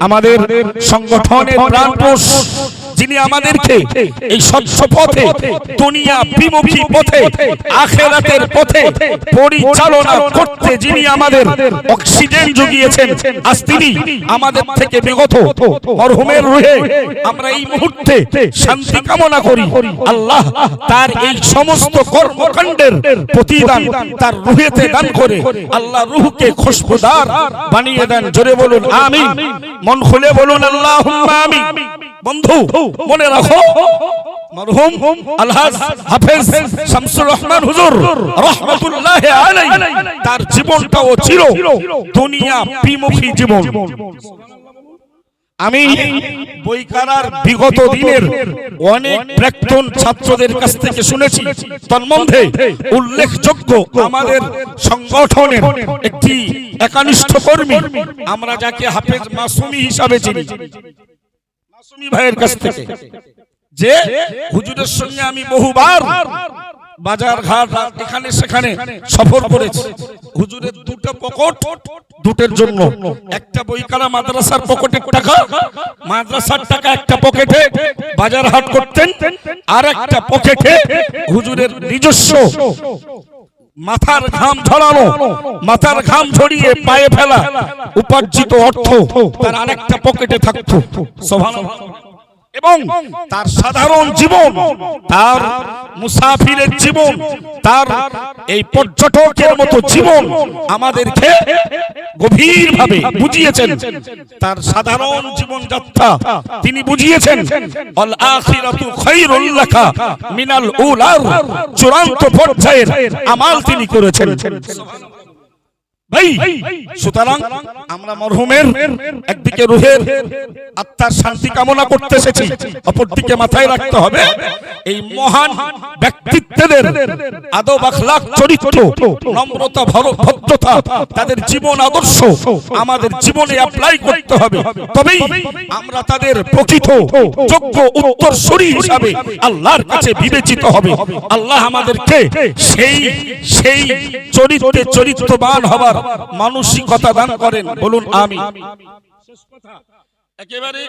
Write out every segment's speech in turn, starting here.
আমাদের সংগঠনের প্রাণপোষ যিনি আমাদেরকে এই স্বচ্ছ পথে দুনিয়া বিমুখী পথে আখেরাতের পথে পরিচালনা করতে যিনি আমাদের অক্সিজেন জুগিয়েছেন আজ তিনি আমাদের থেকে বিগত মরহুমের রুহে আমরা এই মুহূর্তে শান্তি কামনা করি। আল্লাহ তার এই সমস্ত কর্মকাণ্ডের প্রতিদান তার রুহেতে দান করে আল্লাহ রুহকে খুশবুদার বানিয়ে দেন। জোরে বলুন আমিন। মন খুলে বলুন আল্লাহ আমিন। বন্ধু, মনে রাখো, মরহুম আলহাজ হাফেজ শামসুর রহমান হুজুর, রহমাতুল্লাহ আলাইহি, তার জীবনটাও ছিল দুনিয়া বিমুখী জীবন। আমি বইকারার বিগত দিনের অনেক প্রাক্তন ছাত্রদের কাছ থেকে শুনেছি, তন্মধ্যে উল্লেখযোগ্য আমাদের সংগঠনের একটি একানিষ্ঠ কর্মী, আমরা যাকে হাফেজ মাসুমি হিসাবে চিনি। মাসুমি ভাইয়ের কাছ থেকে, যে হুজুরের সঙ্গে আমি বহুবার বাজার ঘাট এখানে সেখানে সফর করেছি। হুজুরের দুটো পকেট, দুটের জন্য। একটা বইকারা মাদ্রাসার পকেটের টাকা, মাদ্রাসার টাকা একটা পকেটে বাজার হাট করতেন, আর একটা পকেটে হুজুরের নিজস্ব মাথার ঘাম ঝরানো মাথার ঘাম ঝরিয়ে পায়ে ফেলা উপার্জিত অর্থ তার আরেকটা পকেটে থাকতো। সুবহানাল্লাহ। এবং তার সাধারণ জীবন তার মুসাফিরের জীবন তার এই পর্যটকের মতো জীবন আমাদেরকে গভীরভাবে বুঝিয়েছেন। তার সাধারণ জীবন যাত্রা তিনি বুঝিয়েছেন। আল আখিরাতু খায়রুল লাকা মিনাল উলার চূড়ান্ত পর্যায়ের আমাল তিনি করেছেন। তাদের জীবন আদর্শ আমাদের জীবনে অ্যাপ্লাই করতে হবে। তবেই আমরা তাদের প্রকৃত যোগ্য হিসাবে আল্লাহর কাছে বিবেচিত হবে। আল্লাহ আমাদেরকে সেই সেই চরিত্রে চরিত্রবান হবার মানসিকতা দান করেন, বলুন আমি একেবারে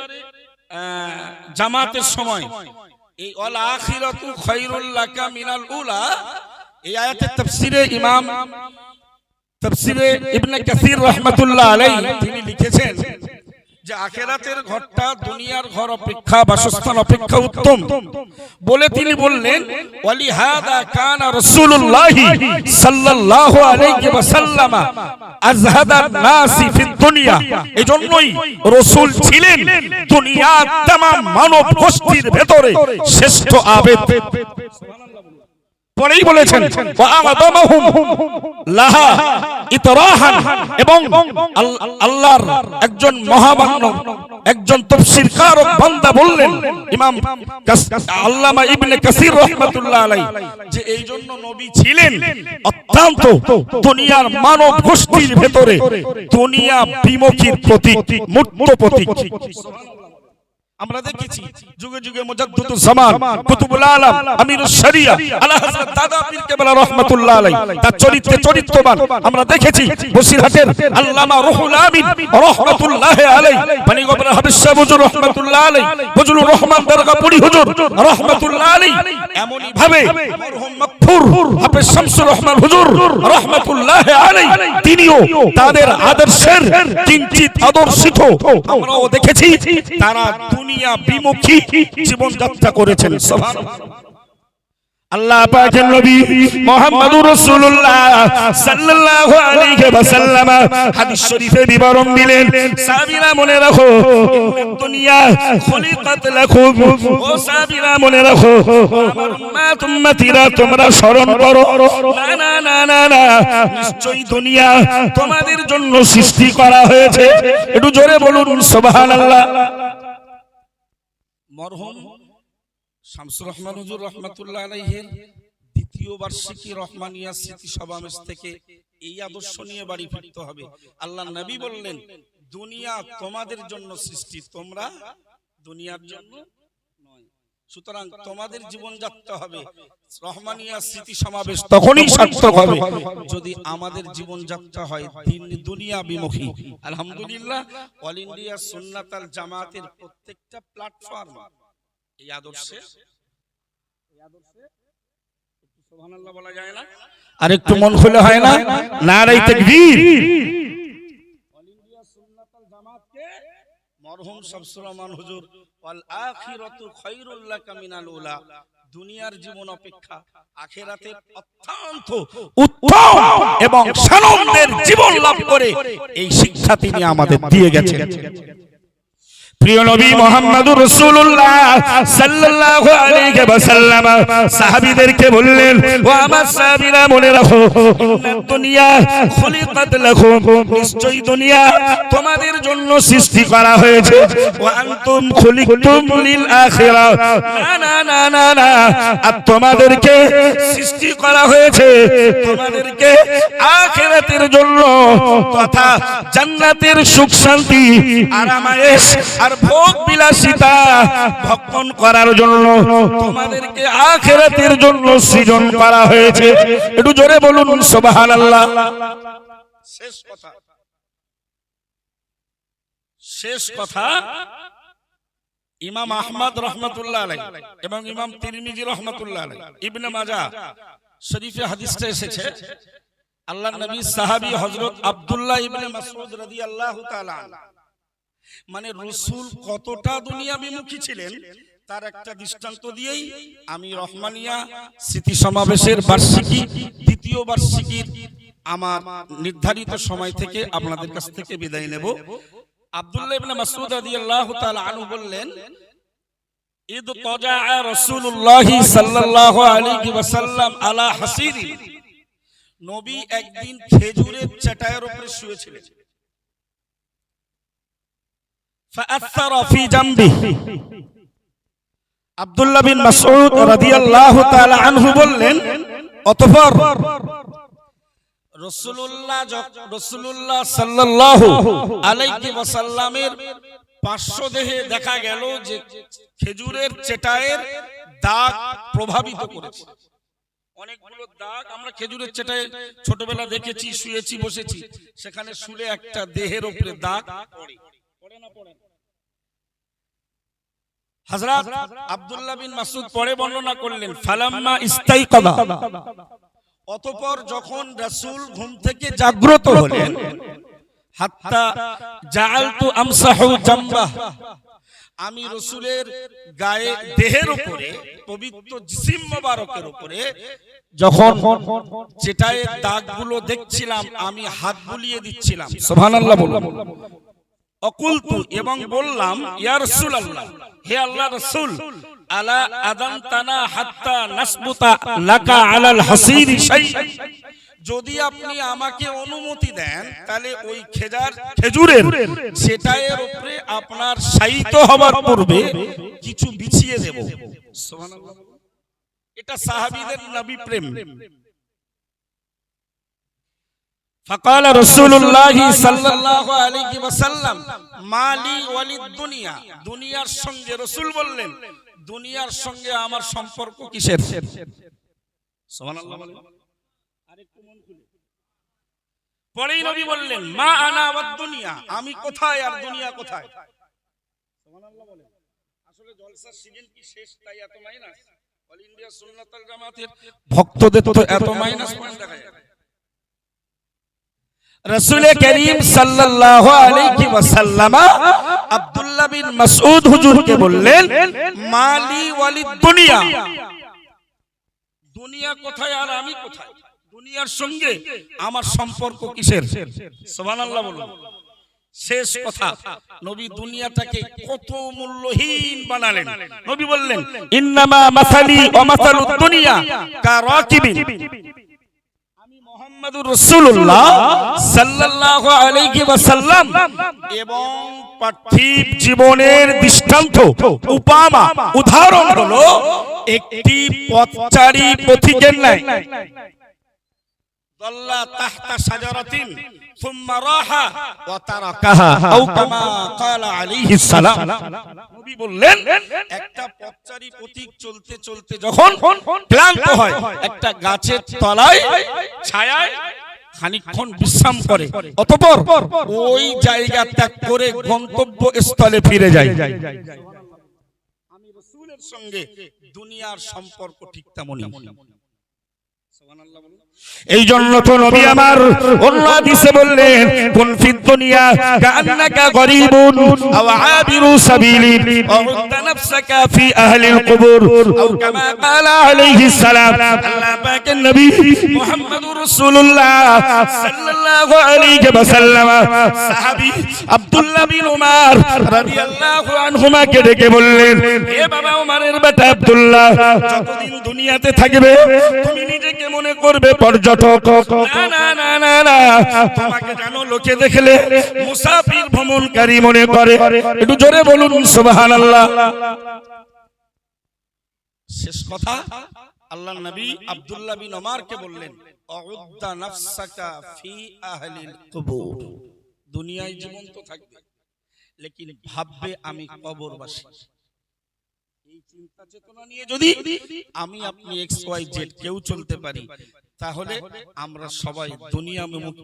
জামাতের সময়। এই অল আখিরাতু খায়রুল লাকা মিনাল উলা, এই আয়াতের তাফসিরে ইমাম, তাফসিরে ইবনে কাসির রাহমাতুল্লাহ আলাইহি, তিনি লিখেছেন যে আখেরাতের ঘরটা দুনিয়ার ঘর অপেক্ষা বাসস্থান অপেক্ষা উত্তম বলে তিনি বললেন ওয়ালি হাদা কানা রাসূলুল্লাহি সাল্লাল্লাহু আলাইহি ওয়াসাল্লাম আজহাদান নাসি ফিদ দুনিয়া এজন্যই রাসূল ছিলেন দুনিয়ার तमाम মানব গোষ্ঠীর ভেতরে শ্রেষ্ঠ আবেদ পরেই বলেছেন লাহা ইতরাহান এবং আল্লাহর একজন মহামান্য একজন তাফসীর কারক বান্দা বললেন ইমাম আল্লামা ইবনে কাসির রাহমাতুল্লাহ আলাইহি যে এই জন্য নবী ছিলেন অত্যন্ত দুনিয়ার মানব গোষ্ঠীর ভেতরে দুনিয়া বিমুখীর প্রতীক মূর্ত প্রতীক। আমরা দেখেছি যুগে যুগে জামান কুতুবুল আলম শরিয়া আলা হযরত দাদা পীর কেবলা রাহমাতুল্লাহ আলাইহি তার চরিত্রে চরিত্রবান। আমরা দেখেছি বসিরহাটের আল্লামা রুহুল আমিন রাহমাতুল্লাহ আলাইহি। বানি গোবরা হাবিব সাহেব হুজুর রাহমাতুল্লাহ আলাইহি ফজলুর রহমান দরগাপুরি হুজুর রাহমাতুল্লাহ আলাইহি। এমনই ভাবে মরহুম মাগফুর হাফেজ শামসুর রহমান হুজুর রাহমাতুল্লাহ আলাইহি। তিনিও তাদের আদর্শের কিঞ্চিত আদর্শিত। আমরাও দেখেছি তারা দুনিয়া বিমুখী জীবন যাত্রা করেছেন। আল্লাহ পাকের নবী মুহাম্মদুর রাসূলুল্লাহ সাল্লাল্লাহু আলাইহি ওয়াসাল্লাম হাদিস শরীফে বিবরণ দিলেন সাহাবীরা মনে রাখো দুনিয়া খুলিকাত লাকুম ও সাহাবীরা মনে রাখো উম্মাত উম্মতিরা তোমরা স্মরণ করো। না না না না না, নিশ্চয়ই দুনিয়া তোমাদের জন্য সৃষ্টি করা হয়েছে। একটু জোরে বলুন, সুবহানাল্লাহ। মরহুম শামসুর রহমান হুজুর রহমাতুল্লাহ আলাইহির দ্বিতীয় বার্ষিকী রহমানিয়া স্মৃতি সমাবেশ থেকে এই আদর্শ নিয়ে বাড়ি ফিরতে হবে। আল্লাহ নবী বললেন, দুনিয়া তোমাদের জন্য সৃষ্টি, তোমরা দুনিয়ার জন্য নয় সুতরাং তোমাদের জীবনযাত্রা হবে রহমানিয়া স্মৃতি সমাবেশ তখনই সার্থক হবে। যদি আমাদের জীবনযাত্রা হয় দিন দুনিয়া বিমুখী। আলহামদুলিল্লাহ অল ইন্ডিয়া সুন্নাতাল জামাতের প্রত্যেকটা প্ল্যাটফর্ম এই আদর্শে। এই আদর্শে। একটু সুবহানাল্লাহ বলা যায় না? আর একটু মন খুলে হয় না? নারাই তাকবীর। অল ইন্ডিয়া সুন্নাতাল জামাতকে মরহুম হুজুর ওয়াল আখিরাতু খায়রুল লাকা মিনাল উলা। দুনিয়ার জীবন অপেক্ষা। আখেরাতের অত্যন্ত উত্তম এবং সানন্দের জীবন লাভ করে এই শিক্ষা তিনি আমাদের দিয়ে গেছেন। প্রিয় নবী মোহাম্মদুর রাসূলুল্লাহ সাল্লাল্লাহু আলাইহি ওয়াসাল্লাম সাহাবীদেরকে বললেন, ও আমার সাহাবীরা, মনে রাখো দুনিয়া খুলিকাত লাকুম, নিশ্চয়ই দুনিয়া তোমাদের জন্য সৃষ্টি করা হয়েছে। ওয়া আনতুম খুলিকতুম লিল আখিরা। না না না না, আর তোমাদেরকে সৃষ্টি করা হয়েছে তোমাদেরকে আখিরাতের জন্য তথা জান্নাতের সুখ শান্তি, আরামায়েশ আর ভোগ বিলাসিতা ভক্ষণ করার জন্য তোমাদেরকে আখেরাতের জন্য সৃজন করা হয়েছে। একটু জোরে বলুন, সুবহানাল্লাহ। শেষ কথা। শেষ কথা ইমাম আহমদ রহমতুল্লাহ আলাই এবং ইমাম তিরমিজি রহমতুল্লাহ আলাই ইবনে মাজা শরীফে হাদিসটা এসেছে আল্লাহ নবী সাহাবী হযরত আব্দুল্লাহ ইবনে মাসউদ রাদিয়াল্লাহু তাআলা মানে, মানে রসুল কতটা দুনিয়া বিমুখী ছিলেন তার একটা দৃষ্টান্ত দিয়েই আমি রহমানিয়া স্মৃতি সমাবেশের বার্ষিকী দ্বিতীয় বার্ষিকীর আমার নির্ধারিত সময় থেকে আপনাদের কাছ থেকে বিদায় নেব। আব্দুল্লাহ ইবনে মাসউদ রাদিয়াল্লাহু তাআলা বললেন ঈদ তাজা রাসূলুল্লাহ সাল্লাল্লাহু আলাইহি ওয়াসাল্লাম আলা হাসিরি নবী একদিন খেজুরের চাটায়ের উপরে শুয়েছিলেন। আব্দুল্লাহ বিন মাসউদ রাদিয়াল্লাহু তাআলা আনহু বললেন অতঃপর রাসূলুল্লাহ রাসূলুল্লাহ সাল্লাল্লাহু আলাইহি ওয়াসাল্লামের পার্শ্ব দেহে দেখা গেল যে খেজুরের চেটায়ের দাগ প্রভাবিত করেছে। অনেকগুলো দাগ আমরা খেজুরের চেটায় ছোটবেলা দেখেছি শুয়েছি বসেছি। সেখানে শুলে একটা দেহের উপরে দাগ পড়ে। পড়ে না পড়ে? হযরত আব্দুল্লাহ বিন মাসউদ পরে বর্ণনা করলেন ফালাম্মা ইস্তাইকাদা। অতঃপর যখন রাসূল ঘুম থেকে জাগ্রত হলেন হাত্তা জাআলতু আমসাহু জামবাহ আমি রসুলের গায়ে দেহের উপরে পবিত্র জিসিম মোবারকের উপরে যখন যেটায় দাগগুলো দেখছিলাম আমি হাত বুলিয়ে দিচ্ছিলাম। সুবহানাল্লাহ বললাম অকুলতু এবং বললাম ইয়া রাসূলুল্লাহ হে আল্লাহ রাসূল আলা আদানতানা হাত্তা নাসবুতা লাকা আলাল হাসির শাই যদি আপনি আমাকে অনুমতি দেন তাহলে ওই খেজার খেজুরের সেটায়ের উপরে আপনার শায়িত হবার পূর্বে কিছু বিছিয়ে দেব। সুবহানাল্লাহ। এটা সাহাবীদের নবী প্রেম। فقال رسول الله صلى الله عليه وسلم মালি ওয়ালিদ দুনিয়া দুনিয়ার সঙ্গে রাসূল বললেন দুনিয়ার সঙ্গে আমার সম্পর্ক কিসের সুবহানাল্লাহ বলেন আরেকটু মন খুলে পরেই নবী বললেন মা আনা ওয়াদ দুনিয়া আমি কোথায় আর দুনিয়া কোথায় সুবহানাল্লাহ বলেন আসলে জলসার সিজন কি শেষ তাই এত মাইনাস অল ইন্ডিয়া সুন্নাতুল জামাতের ভক্তদের তো এত মাইনাস পয়েন্ট দেখা যায় রসুল করিম সাল্লাল্লাহু আলাইহি ওয়াসাল্লাম আব্দুল্লাহ বিন মাসউদ হুজুরকে বললেন, মালি ওয়ালিদ দুনিয়া। দুনিয়া কোথায় আর আমি কোথায়? দুনিয়ার সঙ্গে আমার সম্পর্ক কিসের? সুবহানাল্লাহ বলুন। শেষ কথা, নবী দুনিয়াটাকে কত মূল্যহীন বানালেন। নবী বললেন, ইন্নামা মাসালি ওয়া মাসালুদ দুনিয়া কারাকিবিন মোহাম্মদুর রাসূলুল্লাহ সাল্লাল্লাহু আলাইহি ওয়াসাল্লাম এবং পার্থিব জীবনের দৃষ্টান্ত উপামা উদাহরণ হলো একটি পথচারী পথিকের ন্যায়। একটা গাছের তলায় ছায়ায় খানিকক্ষণ বিশ্রাম করে, অতপর ওই জায়গা ত্যাগ করে গন্তব্য স্থলে ফিরে যায়। আমি রসুলের সঙ্গে দুনিয়ার সম্পর্ক ঠিক তেমন এই জন্য তো নবী আমার অন্য হাদিসে বললেন, কোন ফিদ দুনিয়া কান্নাকা গরিবুন আও আবিরু সাবিলিন ওয়া নাফসাকা ফি আহলিল কুবুর আও কামা ক্বালা আলাইহিস সালাম। আল্লাহ পাকের নবী মুহাম্মদুর রাসূলুল্লাহ সাল্লাল্লাহু আলাইহি ওয়াসাল্লাম, সাহাবী আব্দুল্লাহ বিন উমর রাদিয়াল্লাহু আনহুমা কে ডেকে বললেন, হে বাবা উমরের বেটা আব্দুল্লাহ, যতদিন দুনিয়াতে থাকবে, তুমি নিজেকে মনে করবে পর্যটক। শেষ কথা দুনিয়ায় জীবন্ত থাকবে লেকিন ভাববে আমি কবরবাসী। চিন্তা চেতনা নিয়ে যদি আমি আপনি এক্স ওয়াই জেড কেউ চলতে পারি, তাহলে আমরা সবাই দুনিয়া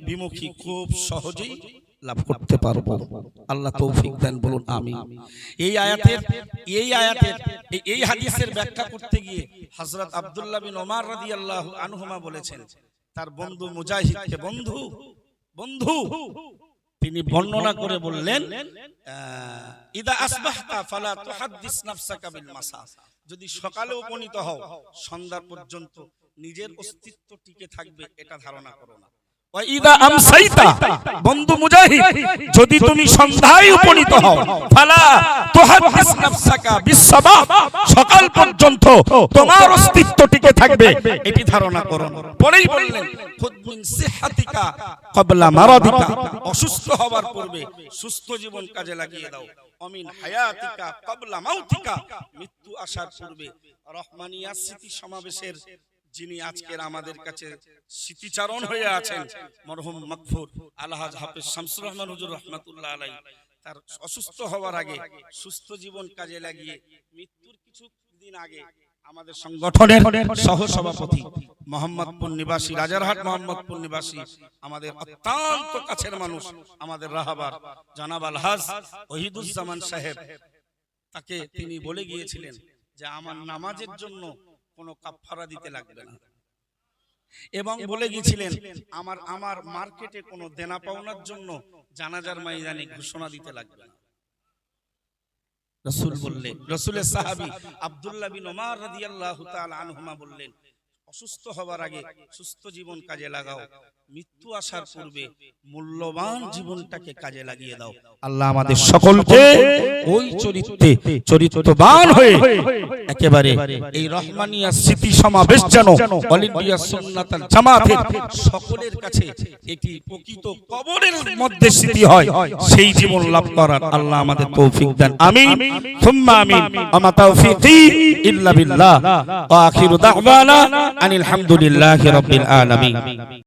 বিমুখ- খুব সহজেই লাভ করতে পারব। আল্লাহ তৌফিক দেন, বলুন আমি এই আয়াতের এই আয়াতের এই হাদিসের ব্যাখ্যা করতে গিয়ে হযরত আব্দুল্লাহ বিন ওমর রাদিয়াল্লাহু আনহুমা বলেছেন, তার বন্ধু মুজাহিদকে বন্ধু বন্ধু তিনি বর্ণনা করে বললেন ইদা আসবাহতা ফালা তুহাদ্দিস নাফসাকা বিল মাসা। যদি সকালে উপনীত হও সন্ধ্যা পর্যন্ত নিজের অস্তিত্ব টিকে থাকবে, এটা ধারণা করো না। বন্ধু যদি তুমি উপনীত সকাল পর্যন্ত তোমার থাকবে। এটি ধারণা করো। অসুস্থ হবার পূর্বে সুস্থ জীবন কাজে লাগিয়ে দাও। অমিন হায়াতিকা ক্বাবলা মাউতিকা। মৃত্যু আসার পূর্বে রহমানিয়া স্মৃতি সমাবেশের যিনি আজকের আমাদের কাছে স্মৃতিচারণ হয়ে আছেন মরহুম মকফুর। আলহাজ হাফিজ শামসুর রহমান হুজুর রহমাতুল্লাহ আলাই তার অসুস্থ হওয়ার আগে সুস্থ জীবন কাজে লাগিয়ে মৃত্যুর কিছু দিন আগে আমাদের সংগঠনের সহ সভাপতি মোহাম্মদপুর নিবাসী রাজারহাট মোহাম্মদপুর নিবাসী আমাদের অত্যন্ত কাছের মানুষ আমাদের রাহাবার জানাব আলহাজ ওহিদুজ্জামান সাহেব। তাকে তিনি বলে গিয়েছিলেন যে আমার নামাজের জন্য কোনো কাফফারা দিতে লাগবে না। এবং বলে গিয়েছিলেন আমার আমার মার্কেটে কোনো দেনা পাওনার জন্য জানাজার ময়দানে ঘোষণা দিতে লাগবে না। রসুল বললেন রসুলের সাহাবী আব্দুল্লাহ বিন ওমর রাদিয়াল্লাহু তাআলা আনহুমা বললেন অসুস্থ হবার আগে সুস্থ জীবন কাজে লাগাও। মৃত্যু আসার পূর্বে মূল্যবান জীবনটাকে কাজে লাগিয়ে দাও। আল্লাহ আমাদের সকলকে ওই চরিত্রে চরিত্রবান হয়ে একেবারে এই রহমানিয়া স্মৃতি সমাবেশ যেন অল ইন্ডিয়া সুন্নাতাল জামাতের সকলের কাছে একটি প্রকৃত কবরের মধ্যে স্মৃতি হয়। সেই জীবন লাভ করার আল্লাহ আমাদের তৌফিক দেন। আমিন। থুম্মা আমিন। আমা তাওফিকি ইল্লা বিল্লাহ। ওয়া আখিরু দাওয়ানা। আনিল হামদুলিল্লাহ রাব্বিল আলামিন।